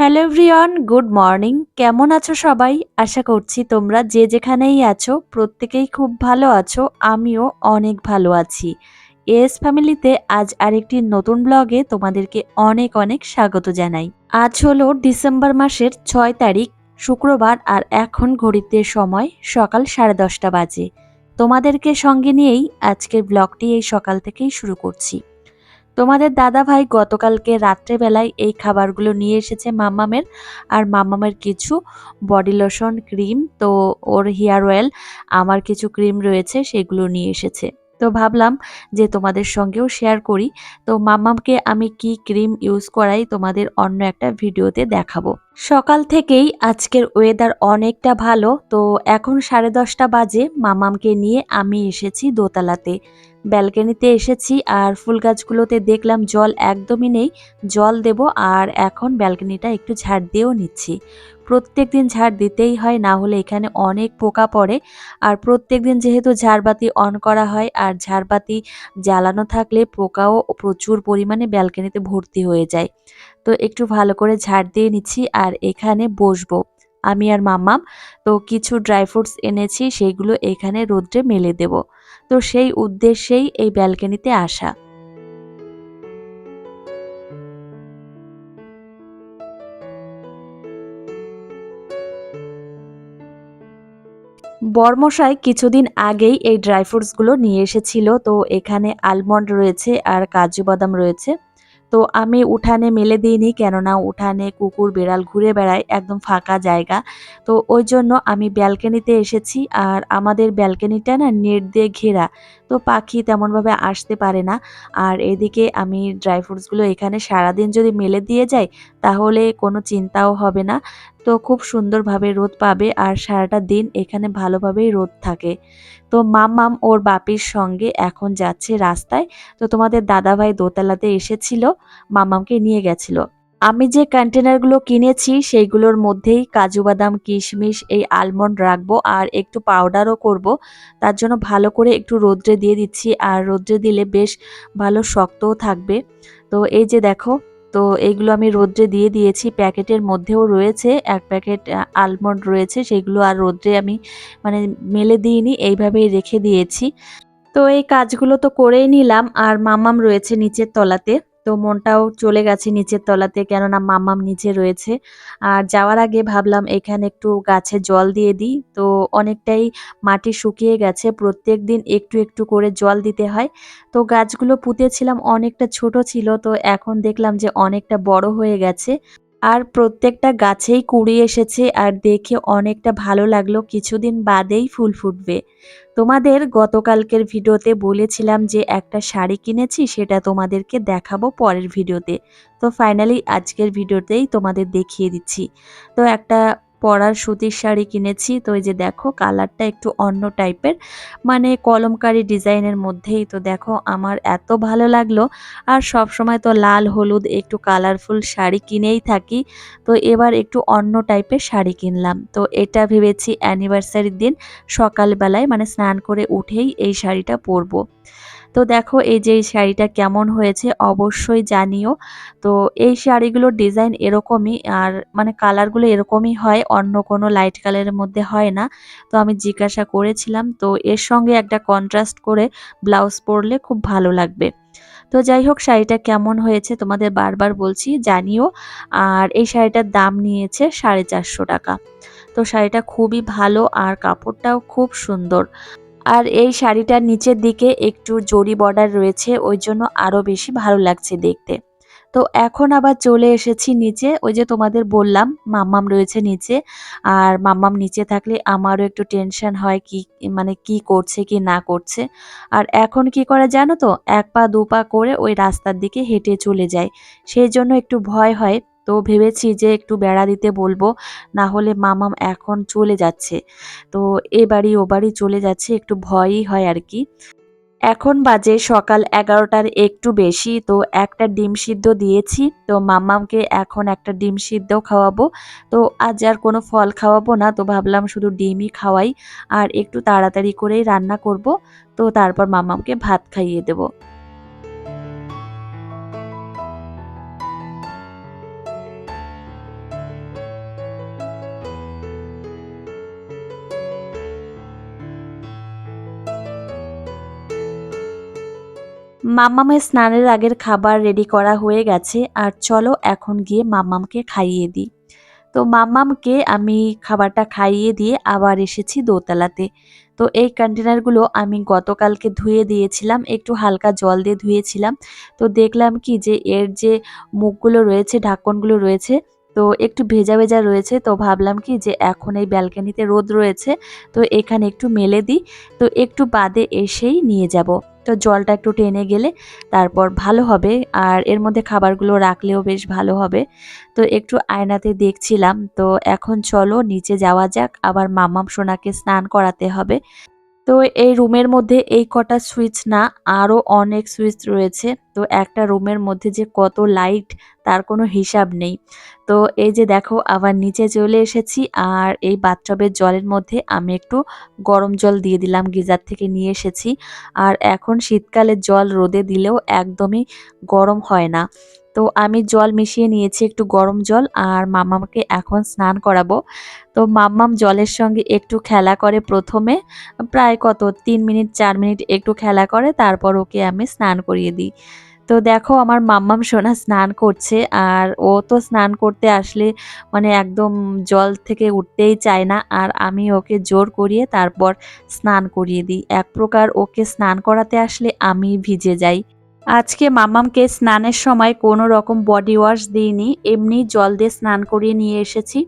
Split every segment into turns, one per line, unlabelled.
Hello everyone, good morning. কেমন আছো সবাই? আশা করছি তোমরা যে যেখানেই আছো, প্রত্যেকেই খুব ভালো আছো, আমিও অনেক ভালো আছি। এস ফ্যামিলিতে আজ আরেকটি নতুন ব্লগে তোমাদেরকে অনেক অনেক স্বাগত জানাই। আজ হলো ডিসেম্বর মাসের ছয় তারিখ, শুক্রবার, আর এখন ঘড়িতে সময় সকাল সাড়ে দশটা বাজে। তোমাদেরকে সঙ্গে নিয়েই আজকের ব্লগটি এই সকাল থেকেই শুরু করছি। তোমাদের দাদা ভাই গতকালকে রাত্রেবেলায় এই খাবারগুলো নিয়ে এসেছে মাম্মামের, আর মাম্মামের কিছু বডি লোশন, ক্রিম, তো ওর হেয়ার অয়েল, আমার কিছু ক্রিম রয়েছে, সেগুলো নিয়ে এসেছে। তো ভাবলাম যে তোমাদের সঙ্গেও শেয়ার করি। তো মাম্মামকে আমি কি ক্রিম ইউজ করাই তোমাদের অন্য একটা ভিডিওতে দেখাবো। সকাল থেকেই আজকের ওয়েদার অনেকটা ভালো, তো এখন সাড়ে দশটা বাজে। মামামকে নিয়ে আমি এসেছি দোতলাতে। ব্যালকনিতে এসেছি আর ফুল গাছগুলোতে দেখলাম জল একদমই নেই। জল দেব আর এখন ব্যালকনিটা একটু ঝাড় দিয়েও নিচ্ছি। প্রত্যেক দিন ঝাড় দিতেই হয়, না হলে এখানে অনেক পোকা পড়ে। আর প্রত্যেক দিন যেহেতু ঝাড়বাতি অন করা হয় আর ঝাড়বাতি জ্বালানো থাকলে পোকাও প্রচুর পরিমাণে ব্যালকনিতে ভর্তি হয়ে যায়। তো একটু ভালো করে ঝাড় দিয়ে নিচ্ছি আর এখানে বসবো। আমি আর মাম্মাম তো কিছু ড্রাই ফ্রুটস এনেছি সেইগুলো এখানে রোদ্রে মেলে দেব। তো সেই উদ্দেশ্যেই এই ব্যালকনিতে আসা। বর্মশাই কিছুদিন আগেই এই ড্রাই ফ্রুটসগুলো নিয়ে এসেছিল, তো এখানে আলমন্ড রয়েছে আর কাজু বাদাম রয়েছে। তো আমি উঠানে মেলে দিইনি কেননা উঠানে কুকুর, বেড়াল ঘুরে বেড়ায় একদম ফাঁকা জায়গা। তো ওই জন্য আমি ব্যালকানিতে এসেছি আর আমাদের ব্যালকানিটা না নেট দিয়ে ঘেরা। তো পাখি তেমনভাবে আসতে পারে না। আর এদিকে আমি ড্রাই ফ্রুটসগুলো এখানে সারাদিন যদি মেলে দিয়ে যাই, তাহলে কোনো চিন্তাও হবে না। তো খুব সুন্দরভাবে রোদ পাবে আর সারাটা দিন এখানে ভালোভাবেই রোদ থাকে। তো মাম্মাম ওর বাপির সঙ্গে এখন যাচ্ছে রাস্তায়। তো তোমাদের দাদাভাই দোতলাতে এসেছিল মাম্মামকে নিয়ে গেছিল। আমি যে কন্টেনারগুলো কিনেছি, সেইগুলোর মধ্যেই কাজু বাদাম, কিশমিশ, এই আলমন্ড রাখব আর একটু পাউডারও করব। তার জন্য ভালো করে একটু রোদ্রে দিয়ে দিচ্ছি আর রোদ্রে দিলে বেশ ভালো শক্তও থাকবে। তো এই যে দেখো, তো এইগুলো আমি রোদ্রে দিয়ে দিয়েছি। প্যাকেটের মধ্যেও রয়েছে, এক প্যাকেট আলমন্ড রয়েছে, সেগুলো আর রোদ্রে আমি মানে মেলে দিইনি, এইভাবেই রেখে দিয়েছি। তো এই কাজগুলো তো করেই নিলাম আর মামাম রয়েছে নিচের তলাতে। তো মনটাও চলে গেছে নিচের তলাতে কেননা মামাম নিচে রয়েছে। আর যাওয়ার আগে ভাবলাম এখানে একটু গাছে জল দিয়ে দিই। তো অনেকটাই মাটি শুকিয়ে গেছে, প্রত্যেক দিন একটু একটু করে জল দিতে হয়। তো গাছগুলো পুঁতেছিলাম, অনেকটা ছোট ছিল, তো এখন দেখলাম যে অনেকটা বড় হয়ে গেছে। আর প্রত্যেকটা গাছেই কুড়ি এসেছে, আর দেখে অনেকটা ভালো লাগল। কিছুদিন বাদেই ফুল ফুটবে। তোমাদের গতকালকের ভিডিওতে বলেছিলাম যে একটা শাড়ি কিনেছি, সেটা তোমাদেরকে দেখাবো পরের ভিডিওতে। তো ফাইনালি আজকের ভিডিওতেই তোমাদের দেখিয়ে দিচ্ছি। তো একটা পরার সুতির শাড়ি কিনেছি। তো এই যে দেখো, কালারটা একটু অন্য টাইপের। মানে কলমকারি ডিজাইনের মধ্যেই। তো দেখো, আমার এত ভালো লাগল। আর সব সময় তো লাল, হলুদ, একটু কালারফুল শাড়ি কিনেই থাকি। তো এবার একটু অন্য টাইপের শাড়ি কিনলাম। তো এটা ভেবেছি অ্যানিভার্সারির দিন সকালবেলায় মানে স্নান করে উঠেই এই শাড়িটা পরবো। তো দেখো, এই যে এই শাড়িটা কেমন হয়েছে অবশ্যই জানিও। তো এই শাড়িগুলোর ডিজাইন এরকমই, আর মানে কালারগুলো এরকমই হয়, অন্য কোনো লাইট কালারের মধ্যে হয় না। তো আমি জিজ্ঞাসা করেছিলাম, তো এর সঙ্গে একটা কন্ট্রাস্ট করে ব্লাউজ পরলে খুব ভালো লাগবে। তো যাই হোক, শাড়িটা কেমন হয়েছে তোমাদের বারবার বলছি, জানিও। আর এই শাড়িটার দাম নিয়েছে সাড়ে চারশো টাকা। তো শাড়িটা খুবই ভালো, আর কাপড়টাও খুব সুন্দর। আর এই শাড়িটার নিচের দিকে একটু জরি বর্ডার রয়েছে, ওই জন্য আরও বেশি ভালো লাগছে দেখতে। তো এখন আবার চলে এসেছি নিচে, ওই যে তোমাদের বললাম, মাম্মাম রয়েছে নিচে, আর মাম্মাম নিচে থাকলে আমারও একটু টেনশন হয় কি মানে কি করছে কি না করছে। আর এখন কি করে জানো তো, এক পা দু পা করে ওই রাস্তার দিকে হেঁটে চলে যায়, সেই জন্য একটু ভয় হয়। তো ভেবেছি যে একটু বেড়া দিতে বলব না হলে মামাম এখন চলে যাচ্ছে। তো এ বাড়ি ও বাড়ি চলে যাচ্ছে, একটু ভয়ই হয় আর কি। এখন বাজে সকাল এগারোটার একটু বেশি, তো একটা ডিম সিদ্ধ দিয়েছি, তো মাম্মামকে এখন একটা ডিম সিদ্ধ খাওয়াবো। তো আজ আর কোনো ফল খাওয়াবো না, তো ভাবলাম শুধু ডিমই খাওয়াই, আর একটু তাড়াতাড়ি করেই রান্না করব। তো তারপর মাম্মামকে ভাত খাইয়ে দেবো। মাম্মামের স্নানের আগের খাবার রেডি করা হয়ে গেছে, আর চলো এখন গিয়ে মাম্মামকে খাইয়ে দিই। তো মাম্মামকে আমি খাবারটা খাইয়ে দিয়ে আবার এসেছি দোতলাতে। তো এই কন্টেনারগুলো আমি গতকালকে ধুয়ে দিয়েছিলাম, একটু হালকা জল দিয়ে ধুয়েছিলাম। তো দেখলাম কি যে এর যে মুখগুলো রয়েছে, ঢাকনগুলো রয়েছে, তো একটু ভেজা ভেজা রয়েছে, তো ভাবলাম কি যে এখন এই ব্যালকানিতে রোদ রয়েছে, তো এখানে একটু মেলে দিই। তো একটু বাদে এসেই নিয়ে যাব। তো জলটা একটু টেনে গেলে তারপর ভালো হবে। আর এর মধ্যে খাবারগুলো রাখলেও বেশ ভালো হবে। তো একটু আয়নাতে দেখছিলাম। তো এখন চলো, নিচে যাওয়া যাক। আবার মামাম সোনাকে স্নান করাতে হবে। তো এই রুমের মধ্যে এই কটা সুইচ না আরও অনেক সুইচ রয়েছে। তো একটা রুমের মধ্যে যে কত লাইট, তার কোনো হিসাব নেই। তো এই যে দেখো, আবার নিচে চলে এসেছি, আর এই বাথটবের জলের মধ্যে আমি একটু গরম জল দিয়ে দিলাম, গিজার থেকে নিয়ে এসেছি। আর এখন শীতকালে জল রোদে দিলেও একদমই গরম হয় না। তো আমি জল মিশিয়ে নিয়েছি একটু গরম জল আর মামাকে এখন স্নান করাবো। তো মাম্মাম জলের সঙ্গে একটু খেলা করে প্রথমে, প্রায় কত, তিন মিনিট, চার মিনিট একটু খেলা করে, তারপর ওকে আমি স্নান করিয়ে দিই। তো দেখো আমার মাম্মাম সোনা স্নান করছে আর ও তো স্নান করতে আসলে মানে একদম জল থেকে উঠতেই চায় না আর আমি ওকে জোর করিয়ে তারপর স্নান করিয়ে দিই। এক প্রকার ওকে স্নান করাতে আসলে আমি ভিজে যাই। আজকে মামামকে স্নানের সময় কোনো রকম বডি ওয়াশ দিইনি, এমনি জল দিয়ে স্নান করিয়ে নিয়ে এসেছি।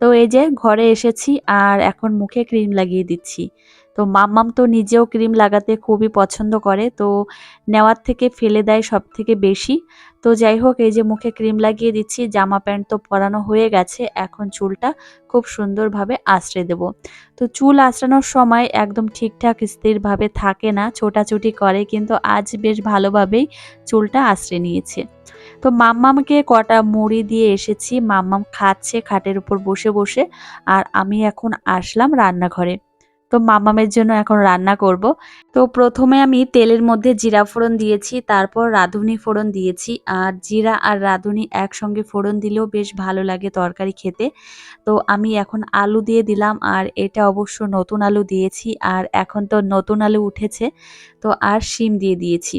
তো এই যে ঘরে এসেছি আর এখন মুখে ক্রিম লাগিয়ে দিচ্ছি। তো মাম্মাম তো নিজেও ক্রিম লাগাতে খুবই পছন্দ করে, তো নেওয়ার থেকে ফেলে দেয় সব থেকে বেশি। তো যাই হোক, এই যে মুখে ক্রিম লাগিয়ে দিচ্ছি, জামা প্যান্ট তো পরানো হয়ে গেছে, এখন চুলটা খুব সুন্দরভাবে আশ্রে দেব। তো চুল আশ্রানোর সময় একদম ঠিকঠাক স্থিরভাবে থাকে না, ছোটাছুটি করে, কিন্তু আজ বেশ ভালোভাবেই চুলটা আশ্রে নিয়েছে। তো মাম্মামকে কটা মুড়ি দিয়ে এসেছি। মাম্মাম খাচ্ছে, খাটের উপর বসে বসে। আর আমি এখন আসলাম রান্নাঘরে। তো মামামের জন্য এখন রান্না করব। তো প্রথমে আমি তেলের মধ্যে জিরা ফোড়ন দিয়েছি, তারপর রাঁধুনি ফোড়ন দিয়েছি। আর জিরা আর রাঁধুনি একসঙ্গে ফোড়ন দিলেও বেশ ভালো লাগে তরকারি খেতে। তো আমি এখন আলু দিয়ে দিলাম, আর এটা অবশ্য নতুন আলু দিয়েছি, আর এখন তো নতুন আলু উঠেছে, তো আর শিম দিয়ে দিয়েছি।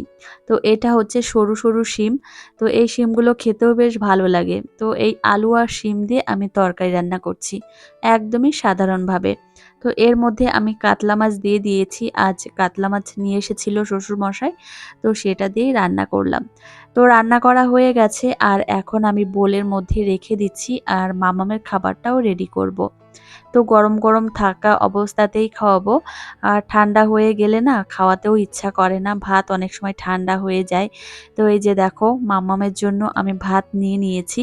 তো এটা হচ্ছে সরু সরু শিম, তো এই শিমগুলো খেতেও বেশ ভালো লাগে। তো এই আলু আর শিম দিয়ে আমি তরকারি রান্না করছি, একদমই সাধারণভাবে। তো এর মধ্যে আমি কাতলা মাছ দিয়ে দিয়েছি। আজ কাতলা মাছ নিয়ে এসেছিল শ্বশুরমশাই, তো সেটা দিয়ে রান্না করলাম। তো রান্না করা হয়ে গেছে আর এখন আমি বোলের মধ্যে রেখে দিচ্ছি আর মামামের খাবারটাও রেডি করব। তো গরম গরম থাকা অবস্থাতেই খাওয়াবো। আর ঠান্ডা হয়ে গেলে না খাওয়াতেও ইচ্ছা করে না, ভাত অনেক সময় ঠান্ডা হয়ে যায়। তো এই যে দেখো মাম্মামের জন্য আমি ভাত নিয়ে নিয়েছি।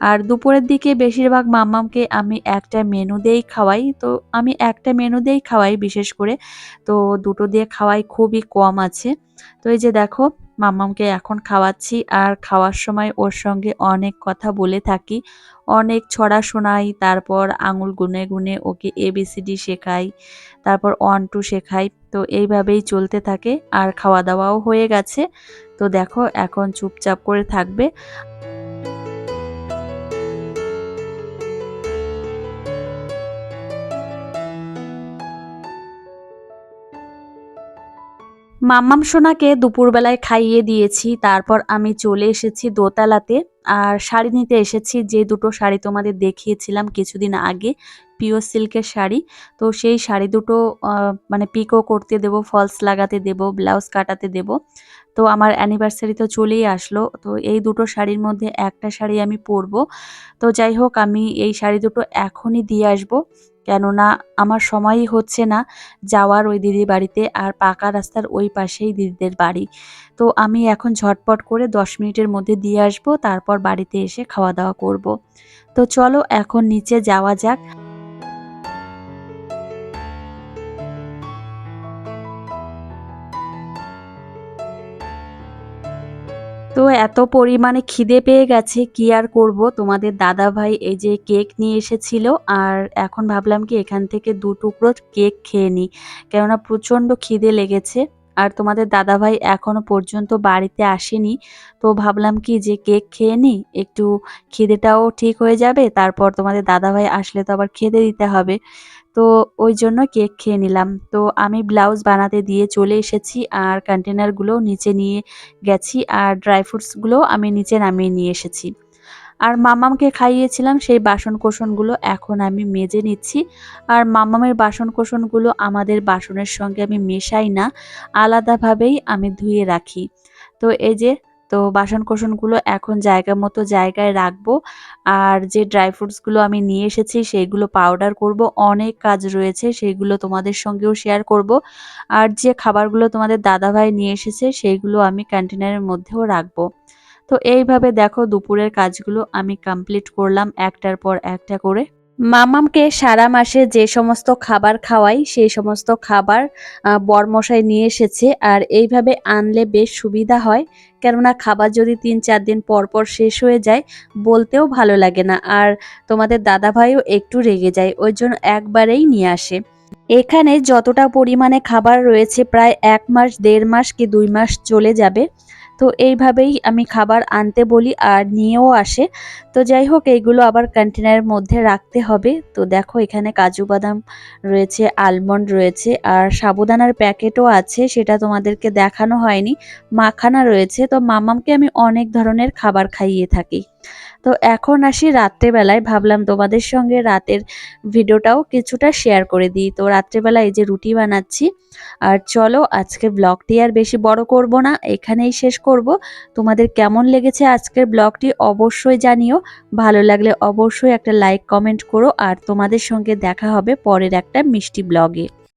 আর দুপুরের দিকে বেশিরভাগ মাম্মামকে আমি একটা মেনু দিয়েই খাওয়াই। তো আমি একটা মেনু দিয়েই খাওয়াই বিশেষ করে। তো দুটো দিয়ে খাওয়াই খুবই কম আছে। তো এই যে দেখো মাম্মামকে এখন খাওয়াচ্ছি, আর খাওয়ার সময় ওর সঙ্গে অনেক কথা বলে থাকি। অনেক ছড়া শোনাই, তারপর আঙুল গুনে গুনে ওকে এবিসিডি শেখাই, তারপর ওয়ান টু শেখাই। তো এইভাবেই চলতে থাকে, আর খাওয়া দাওয়াও হয়ে গেছে। তো দেখো, এখন চুপচাপ করে থাকবে। মাম্মাম সোনাকে দুপুরবেলায় খাইয়ে দিয়েছি তারপর আমি চলে এসেছি দোতলাতে। আর শাড়ি নিতে এসেছি, যে দুটো শাড়ি তোমাদের দেখিয়েছিলাম কিছুদিন আগে পিওর সিল্কের শাড়ি। তো সেই শাড়ি দুটো মানে পিকো করতে দেব ফলস লাগাতে দেব ব্লাউজ কাটাতে দেব। তো আমার অ্যানিভার্সারি তো চলেই আসলো, তো এই দুটো শাড়ির মধ্যে একটা শাড়ি আমি পরব। তো যাই হোক, আমি এই শাড়ি দুটো এখনই দিয়ে আসব, কেননা আমার সময়ই হচ্ছে না যাওয়ার ওই দিদির বাড়িতে, আর পাকা রাস্তার ওই পাশেই দিদিদের বাড়ি। তো আমি এখন ঝটপট করে দশ মিনিটের মধ্যে দিয়ে আসব, তারপর বাড়িতে এসে খাওয়া দাওয়া করব। তো চলো এখন নিচে যাওয়া যাক। তো এত পরিমাণে খিদে পেয়ে গেছে, কি আর করব? তোমাদের দাদা ভাই এই যে কেক নিয়ে এসেছিল, আর এখন ভাবলাম কি এখান থেকে দু টুকরো কেক খেয়ে নিই, কেননা প্রচণ্ড খিদে লেগেছে। আর তোমাদের দাদাভাই এখনও পর্যন্ত বাড়িতে আসেনি। তো ভাবলাম কি যে কেক খেয়ে নিই একটু খিদেটাও ঠিক হয়ে যাবে, তারপর তোমাদের দাদাভাই আসলে তো আবার খেতে দিতে হবে। তো ওই জন্য কেক খেয়ে নিলাম। তো আমি ব্লাউজ বানাতে দিয়ে চলে এসেছি আর কন্টেনারগুলো নিচে নিয়ে গেছি আর ড্রাই ফ্রুটসগুলো আমি নিচে নামিয়ে নিয়ে এসেছি। আর মামামকে খাইয়েছিলাম, সেই বাসন কোসনগুলো এখন আমি মেজে নিচ্ছি। আর মামামের বাসন কোসনগুলো আমাদের বাসনের সঙ্গে আমি মেশাই না, আলাদাভাবেই আমি ধুয়ে রাখি। তো এই যে, তো বাসন কোসনগুলো এখন জায়গা মতো জায়গায় রাখব। আর যে ড্রাই ফ্রুটসগুলো আমি নিয়ে এসেছি, সেইগুলো পাউডার করব। অনেক কাজ রয়েছে, সেইগুলো তোমাদের সঙ্গেও শেয়ার করব। আর যে খাবারগুলো তোমাদের দাদাভাই নিয়ে এসেছে, সেইগুলো আমি কন্টেনারের মধ্যেও রাখব। তো এইভাবে দেখো দুপুরের কাজগুলো আমি কমপ্লিট করলাম একটার পর একটা করে। মামামকে সারা মাসে যে সমস্ত খাবার খাওয়াই, সেই সমস্ত খাবার বরমশাই নিয়ে এসেছে আর এইভাবে আনলে বেশ সুবিধা হয়। কেননা খাবার যদি তিন চার দিন পর পর শেষ হয়ে যায়, বলতেও ভালো লাগে না আর তোমাদের দাদাভাইও একটু রেগে যায়, ওই জন্য একবারেই নিয়ে আসে। এখানে যতটা পরিমাণে খাবার রয়েছে, প্রায় এক মাস, দেড় মাস কি দুই মাস চলে যাবে। তো এইভাবেই আমি খাবার আনতে বলি আর নিয়েও আসে। তো যাই হোক এইগুলো আবার কন্টেনারের মধ্যে রাখতে হবে। তো দেখো, এখানে কাজু বাদাম রয়েছে আলমন্ড রয়েছে, আর সাবুদানার প্যাকেটও আছে, সেটা তোমাদেরকে দেখানো হয়নি। মাখানা রয়েছে, তো মামামকে আমি অনেক ধরনের খাবার খাইয়ে থাকি। তো এখন আসি রাত্রেবেলায়। ভাবলাম তোমাদের সঙ্গে রাতের ভিডিওটাও কিছুটা শেয়ার করে দিই। তো রাত্রেবেলা এই যে রুটি বানাচ্ছি, আর চলো আজকে ব্লগটি আর বেশি বড় করব না, এখানেই শেষ করব। তোমাদের কেমন লেগেছে আজকের ব্লগটি অবশ্যই জানিও। ভালো লাগলে অবশ্যই একটা লাইক কমেন্ট করো, আর তোমাদের সঙ্গে দেখা হবে পরের একটা মিষ্টি ব্লগে